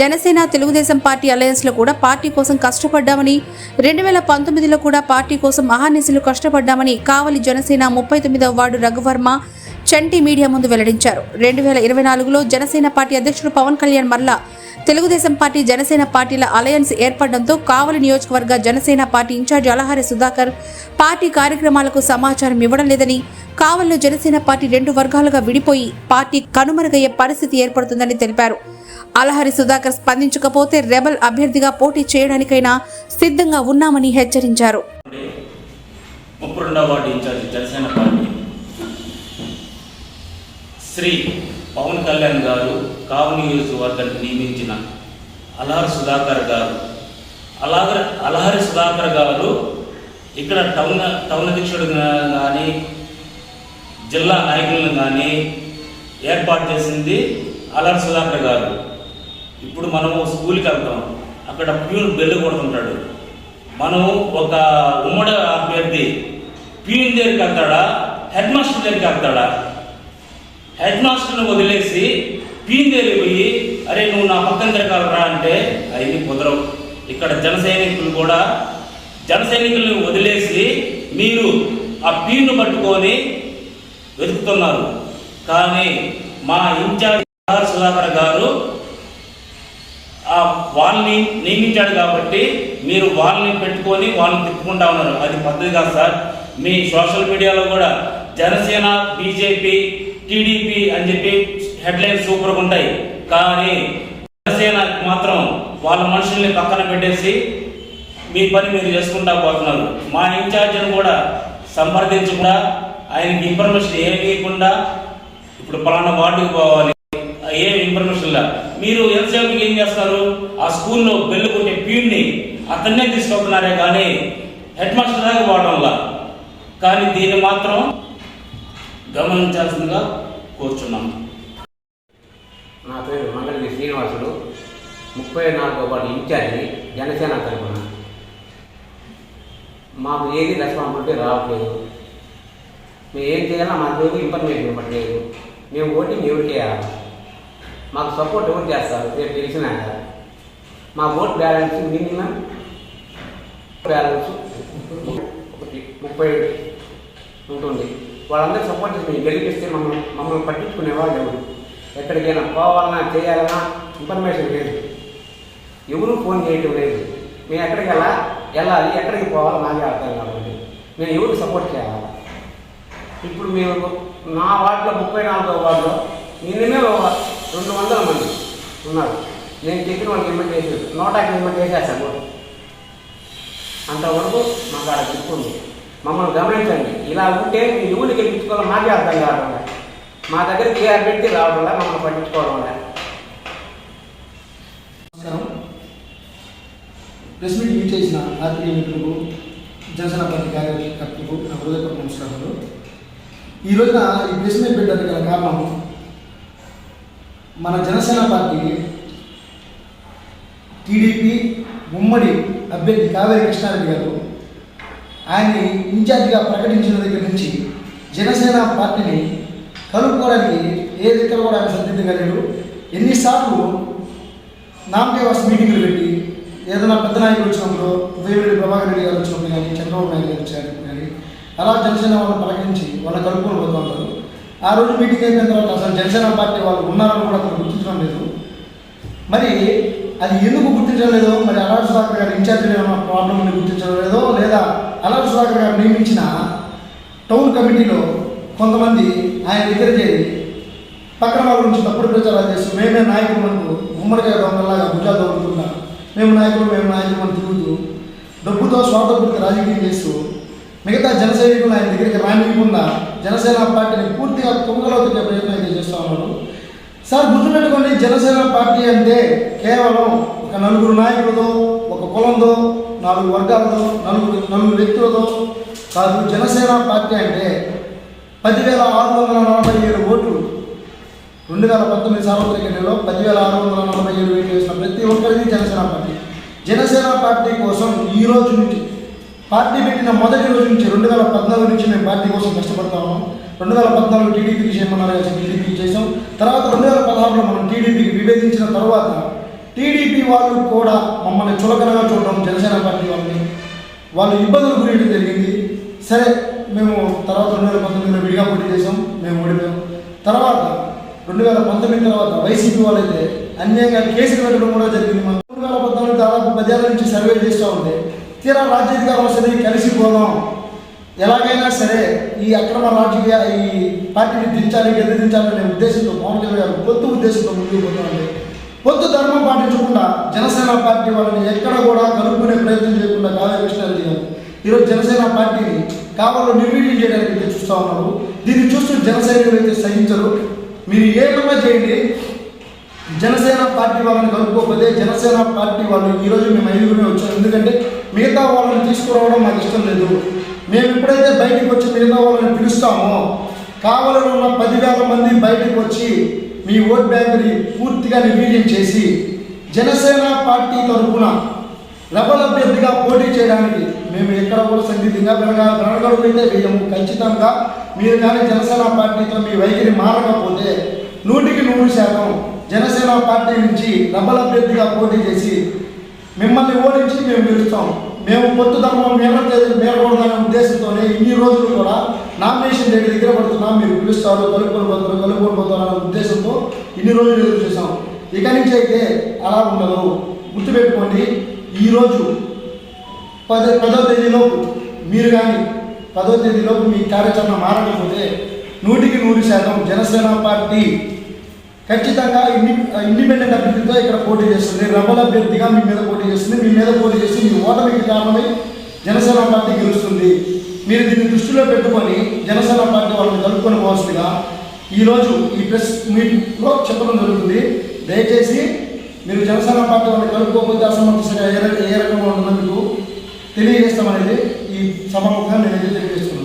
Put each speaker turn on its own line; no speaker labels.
Janasena Telugu Desam party అలయన్స్లో కూడా party కోసం కష్టపడ్డామని రెండు వేల పంతొమ్మిదిలో కూడా పార్టీ కోసం మహానిశలు కష్టపడ్డామని కావలి జనసేన ముప్పై తొమ్మిదవ వార్డు రఘువర్మ చంటి మీడియా ముందు వెల్లడించారు. రెండు వేల ఇరవై నాలుగులో జనసేన పార్టీ అధ్యక్షుడు పవన్ కళ్యాణ్ మరలా తెలుగుదేశం పార్టీ జనసేన పార్టీల అలయన్స్ ఏర్పడడంతో కావలి నియోజకవర్గ Janasena party incharge Alahari Sudhakar party కార్యక్రమాలకు సమాచారం ఇవ్వడం లేదని కావలిలో జనసేన పార్టీ రెండు వర్గాలుగా విడిపోయి పార్టీ కనుమరుగయ్యే పరిస్థితి ఏర్పడుతుందని తెలిపారు. అలహరి సుధాకర్ స్పందించకపోతే రెబల్ అభ్యర్థిగా పోటీ చేయడానికైనా సిద్ధంగా ఉన్నామని హెచ్చరించారు.
శ్రీ పవన్ కళ్యాణ్ గారు కావు నియోజకవర్గానికి నియమించిన అలహరి సుధాకర్ గారు. అలాగ అలహరి సుధాకర్ గారు ఇక్కడ టౌన్ టౌన్ అధ్యక్షుడు కానీ జిల్లా నాయకులను కానీ ఏర్పాటు చేసింది అలహరి సుధాకర్ గారు. ఇప్పుడు మనము స్కూల్కి వెళ్తాం. అక్కడ ప్యూన్ బెల్లు కొడుతుంటాడు. మనం ఒక ఉమ్మడి అభ్యర్థి ప్యూన్ దగ్గరికి వెళ్తాడా? హెడ్ మాస్టర్ దగ్గరికి వెళ్తాడా? హెడ్ మాస్టర్ని వదిలేసి పీన్ దగ్గరికి పోయి అరే నువ్వు నా పక్కన తిరగాలరా అంటే అవి కుదరవు. ఇక్కడ జన సైనికులు కూడా జన సైనికులను వదిలేసి మీరు ఆ పీను పట్టుకొని వెతుకుతున్నారు. కానీ మా ఇన్ఛార్జ్ సుధాకర్ గారు ఆ వాళ్ళని నియమించాడు కాబట్టి మీరు వాళ్ళని పెట్టుకొని వాళ్ళని తిప్పుకుంటా ఉన్నారు. అది పద్ధతి కాదు సార్. మీ సోషల్ మీడియాలో కూడా జనసేన బీజేపీ టీడీపీ అని చెప్పి హెడ్లైన్స్ సూపర్గా ఉంటాయి. కానీ జనసేన మాత్రం వాళ్ళ మనుషుల్ని పక్కన పెట్టేసి మీ పని మీరు చేసుకుంటా పోతున్నారు. మా ఇన్ఛార్జిని కూడా సంప్రదించకుండా ఆయనకి ఇన్ఫర్మేషన్ ఏమి ఇవ్వకుండా ఇప్పుడు పలానా వార్డుకు పోవాలి. ఏం ఇన్ఫర్మేషన్ లేదు మీరు ఎంతసేపు ఏం చేస్తారు? ఆ స్కూల్లో బెల్లు కొట్టే ప్యూన్ని అతన్నే తీసుకుంటున్నారే కానీ హెడ్ మాస్టర్ దాకా పోవడంలా కానీ దీన్ని మాత్రం గమనించాల్సిందిగా కూర్చున్నాం.
నా పేరు మంగళగిరి శ్రీనివాసుడు. ముప్పై నాలుగో వార్డు ఇన్ఛార్జి జనసేన తరఫున మాకు ఏది రెస్పాన్సిబిలిటీ రావట్లేదు. మేము ఏం చేయాలో మాకు ఇన్ఫర్మేషన్ ఇవ్వట్లేదు. మేము ఓటింగ్ ఎవరికి వేయాలి మాకు సపోర్ట్ ఎవరు చేస్తారు? రేపు తెలిసినాక మా ఓట్ బ్యాలెన్స్ మినిమం బ్యాలెన్స్ ఒకటి ముప్పై ఉంటుంది. వాళ్ళందరూ సపోర్ట్ చేసి మేము గెలిపిస్తే మమ్మల్ని మమ్మల్ని పట్టించుకునే వాళ్ళు ఎవరు? ఎక్కడికైనా పోవాలన్నా చేయాలన్నా ఇన్ఫర్మేషన్ లేదు. ఎవరూ ఫోన్ చేయటం లేదు. మేము ఎక్కడికి వెళ్ళా వెళ్ళాలి ఎక్కడికి పోవాలో నాకే అర్థం కాబట్టి మేము ఎవరికి సపోర్ట్ చేయాలి? ఇప్పుడు మేము నా వార్డులో ముప్పై నాలుగో వార్డులో నిన్ననే రెండు వందల మంది ఉన్నారు. నేను చెప్పిన వాళ్ళకి ఇన్వైట్ చేసి నోటాకి ఇన్వైట్ చేసేస్తాను. అంతవరకు మాకు ఆడ చెప్పుకుంది మమ్మల్ని గమనించండి. ఇలా ఉంటే మీ ఊరికి గెలిపించుకోవాలి మాకే అర్థం కావడం మా దగ్గర కేఆర్ పెట్టి రావడం మమ్మల్ని పట్టించుకోవడం వల్ల.
నమస్కారం. ప్రెస్ మీట్ యూజ్ చేసిన ఆత్మీయ మిత్రులకు జనసేన పార్టీ కార్యకర్తలకు నా హృదయపూర్వక నమస్కారాలు. ఈ రోజున ఈ ప్రెస్ మీట్ పెట్టడానికి గల కారణం మన జనసేన పార్టీ టీడీపీ ఉమ్మడి అభ్యర్థి కావేరి కృష్ణారెడ్డి గారు ఆయన్ని ఇన్ఛార్జిగా ప్రకటించిన దగ్గర నుంచి జనసేన పార్టీని కలుపుకోవడానికి ఏ దగ్గర కూడా ఆయన సందిగ్ధంగా లేడు. ఎన్నిసార్లు నామకే మీటింగ్లు పెట్టి ఏదైనా పెద్ద నాయకులు వచ్చినప్పుడు ఉదయవేడి ప్రభాకర్ రెడ్డి గారు వచ్చినప్పుడు కానీ చంద్రబాబు నాయుడు గారు వచ్చినప్పుడు కానీ అలా జనసేన వాళ్ళని ప్రకటించి వాళ్ళని కలుపుకొని పోతూ ఉంటారు. ఆ రోజు మీటింగ్ అయిపోయిన తర్వాత అసలు జనసేన పార్టీ వాళ్ళు ఉన్నారని కూడా అతను గుర్తించడం లేదు. మరి అది ఎందుకు గుర్తించలేదు మరి అలాడు సుధాకర్ గారు ఇన్ఛార్జ్ ఏమైనా ప్రాబ్లం గుర్తించడం లేదో లేదా అలాడు సుధాకర్ గారు నియమించిన టౌన్ కమిటీలో కొంతమంది ఆయన దగ్గర చేరి పక్కన వాళ్ళ నుంచి తప్పుడు ప్రచారాలు చేస్తూ మేమే నాయకులు గుమ్మడికాయ ఉమ్మడికాయ దొంగలాగా భుజాలు దొరుకుతున్నా మేము నాయకులు మేము నాయకులు అని తిరుగుతూ డబ్బుతో స్వార్థపూర్తి రాజకీయం చేస్తూ మిగతా జన సైనికులు ఆయన దగ్గరికి రానివ్వకుండా జనసేన పార్టీని పూర్తిగా తుంగలో తిట్టే ప్రయత్నం అయితే చేస్తూ ఉన్నారు సార్ గుర్తుపెట్టుకోండి జనసేన పార్టీ అంటే కేవలం ఒక నలుగురు నాయకులతో ఒక కులంతో నాలుగు వర్గాలతో నలుగురు నలుగురు వ్యక్తులతో కాదు జనసేన పార్టీ అంటే పదివేల ఆరు వందల నలభై ఏడు ఓట్లు. రెండు వేల పంతొమ్మిది సార్వత్రిక ఎన్నికల్లో పదివేల ఆరు వందల నలభై ఏడు వేలు వేసిన ప్రతి ఒక్కరిది జనసేన పార్టీ. జనసేన పార్టీ కోసం ఈ రోజు నుంచి పార్టీ పెట్టిన మొదటి రోజు నుంచి రెండు వేల పద్నాలుగు నుంచి మేము పార్టీ కోసం కష్టపడతాము రెండు వేల పద్నాలుగు టీడీపీకి చేయమన్నారు టీడీపీకి చేసాం. తర్వాత రెండు వేల పదహారులో మనం టీడీపీకి విభేదించిన తర్వాత టీడీపీ వాళ్ళు కూడా మమ్మల్ని చులకనగా చూడడం జనసేన పార్టీ వాళ్ళని. వాళ్ళు ఇబ్బందులు గురియడం జరిగింది. సరే మేము తర్వాత రెండు వేల పంతొమ్మిదిలో విడిగా పోటీ చేసాం. మేము ఓడిపోయాం. తర్వాత రెండు వేల పంతొమ్మిది తర్వాత వైసీపీ వాళ్ళైతే అన్యాయంగా కేసులు పెట్టడం కూడా జరిగింది. మనం రెండు వేల పద్నాలుగు దాదాపు పదేళ్ళ నుంచి సర్వే చేస్తూ ఉంటే తీరా రాజ్యాధికారం వస్తుంది కలిసిపోదాం. ఎలాగైనా సరే ఈ అక్రమ రాజకీయ ఈ పార్టీని దించాలి గద్దె దించాలనే ఉద్దేశంతో పవన్ కళ్యాణ్ గారు పొత్తు ఉద్దేశంతో ముందుకు పోతామండి పొత్తు ధర్మం పాటించకుండా జనసేన పార్టీ వాళ్ళని ఎక్కడ కూడా కనుక్కునే ప్రయత్నం చేయకుండా కావ్య కృష్ణారెడ్డి గారు ఈరోజు జనసేన పార్టీని కావాలో నిర్వీర్యం చేయడానికి చూస్తూ ఉన్నారు. దీన్ని చూస్తూ జనసైనికులు అయితే సహించరు మీరు ఏమన్నా చేయండి? జనసేన పార్టీ వాళ్ళని కలుపుకోకపోతే జనసేన పార్టీ వాళ్ళు ఈరోజు మేము ఐదుగురిమే వచ్చాం. ఎందుకంటే మిగతా వాళ్ళని తీసుకురావడం మాకు ఇష్టం లేదు. మేము ఎప్పుడైతే బయటికి వచ్చి మిగతా వాళ్ళని పిలుస్తామో కావాలని ఉన్న పదివేల మంది బయటకు వచ్చి మీ ఓట్ బ్యాంకుని పూర్తిగా నిర్వీర్యం చేసి జనసేన పార్టీ తరఫున రెబల్ అభ్యర్థిగా పోటీ చేయడానికి మేము ఎక్కడ కూడా సంగీతంగా వెనగా వెనగడుగుతే వేయము ఖచ్చితంగా మీరు కానీ జనసేన పార్టీతో మీ వైఖరి మారకపోతే నూటికి నూరు శాతం జనసేన పార్టీ నుంచి రెబల్ అభ్యర్థిగా పోటీ చేసి మిమ్మల్ని ఓడించి మేము గెలుస్తాం. మేము పొత్తు ధర్మం మేర మేరకూడదనే ఉద్దేశంతోనే ఇన్ని రోజులు కూడా నామినేషన్ డేట్ దగ్గర పడుతున్నాం. మీరు పిలుస్తారు కలుపుకొని పోతారు కలుపుకొని పోతారు అనే ఉద్దేశంతో ఇన్ని రోజులు ఎదురు చూసాం ఇక నుంచి అయితే అలా ఉండదు. గుర్తుపెట్టుకోండి ఈరోజు పద పదో తేదీలోపు మీరు కానీ పదో తేదీలోపు మీ కార్యాచరణ మారకపోతే నూటికి నూరు శాతం జనసేన పార్టీ ఖచ్చితంగా ఇండి ఇండిపెండెంట్ అభ్యర్థితో ఇక్కడ పోటీ చేస్తుంది. రెబల్ అభ్యర్థిగా మీ మీద పోటీ చేస్తుంది. మీ మీద పోటీ చేసి మీ ఓటమికి కారణమై జనసేన పార్టీ గెలుస్తుంది. మీరు దీన్ని దృష్టిలో పెట్టుకొని జనసేన పార్టీ వాళ్ళని కలుపుకొని పోవాల్సిందిగా ఈరోజు ఈ ప్రెస్ మీట్లో చెప్పడం జరుగుతుంది. దయచేసి మీరు జనసేన పార్టీ వాళ్ళని కలుపుకోకపోతే అసమర్థ ఏ రకంగా ఉంటుందో మీకు తెలియజేస్తామనేది ఈ సభాముఖంగా నేను తెలియజేస్తున్నాను.